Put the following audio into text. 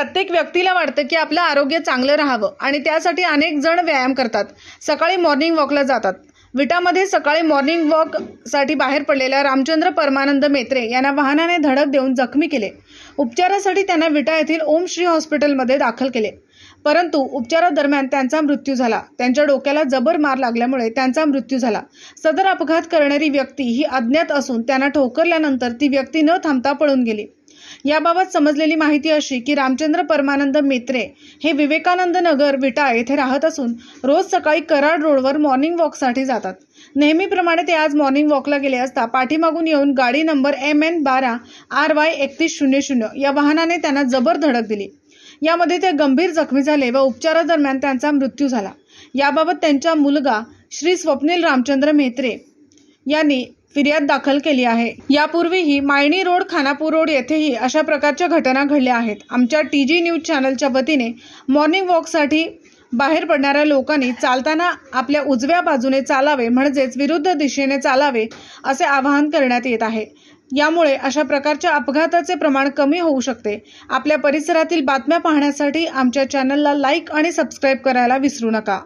प्रत्येक व्यक्तीला वाटतं की आपलं आरोग्य चांगलं राहावं आणि त्यासाठी अनेक जण व्यायाम करतात. सकाळी मॉर्निंग वॉकला जातात. विटामध्ये सकाळी मॉर्निंग वॉकसाठी बाहेर पडलेल्या रामचंद्र परमानंद मेत्रे यांना वाहनाने धडक देऊन जखमी केले. उपचारासाठी त्यांना विटा येथील ओम श्री हॉस्पिटलमध्ये दाखल केले. परंतु उपचारादरम्यान त्यांचा मृत्यू झाला. त्यांच्या डोक्याला जबर मार लागल्यामुळे त्यांचा मृत्यू झाला. सदर अपघात करणारी व्यक्ती ही अज्ञात असून त्यांना ठोकरल्यानंतर ती व्यक्ती न थांबता पळून गेली. याबाबत समजलेली माहिती अशी की रामचंद्र परमानंद मेत्रे हे विवेकानंद नगर विटा येथे राहत असून रोज सकाळी कराड रोडवर मॉर्निंग वॉकसाठी जातात. नेहमीप्रमाणे ते आज मॉर्निंग वॉकला गेले असता पाठीमागून येऊन गाडी नंबर एम एन बारा आर वाय एकतीस शून्य शून्य या वाहनाने त्यांना जबर धडक दिली. यामध्ये ते गंभीर जखमी झाले व उपचारादरम्यान त्यांचा मृत्यू झाला. याबाबत त्यांचा मुलगा श्री स्वप्नील रामचंद्र मेत्रे यांनी फिर्याद दाखल केली आहे. यापूर्वीही मायणी रोड खानापूर रोड येथेही अशा प्रकारच्या घटना घडल्या आहेत. आमच्या टी जी न्यूज चॅनलच्या वतीने मॉर्निंग वॉकसाठी बाहेर पडणाऱ्या लोकांनी चालताना आपल्या उजव्या बाजूने चालावे म्हणजेच विरुद्ध दिशेने चालावे असे आवाहन करण्यात येत आहे. यामुळे अशा प्रकारच्या अपघाताचे प्रमाण कमी होऊ शकते. आपल्या परिसरातील बातम्या पाहण्यासाठी आमच्या चॅनलला लाईक आणि सबस्क्राईब करायला विसरू नका.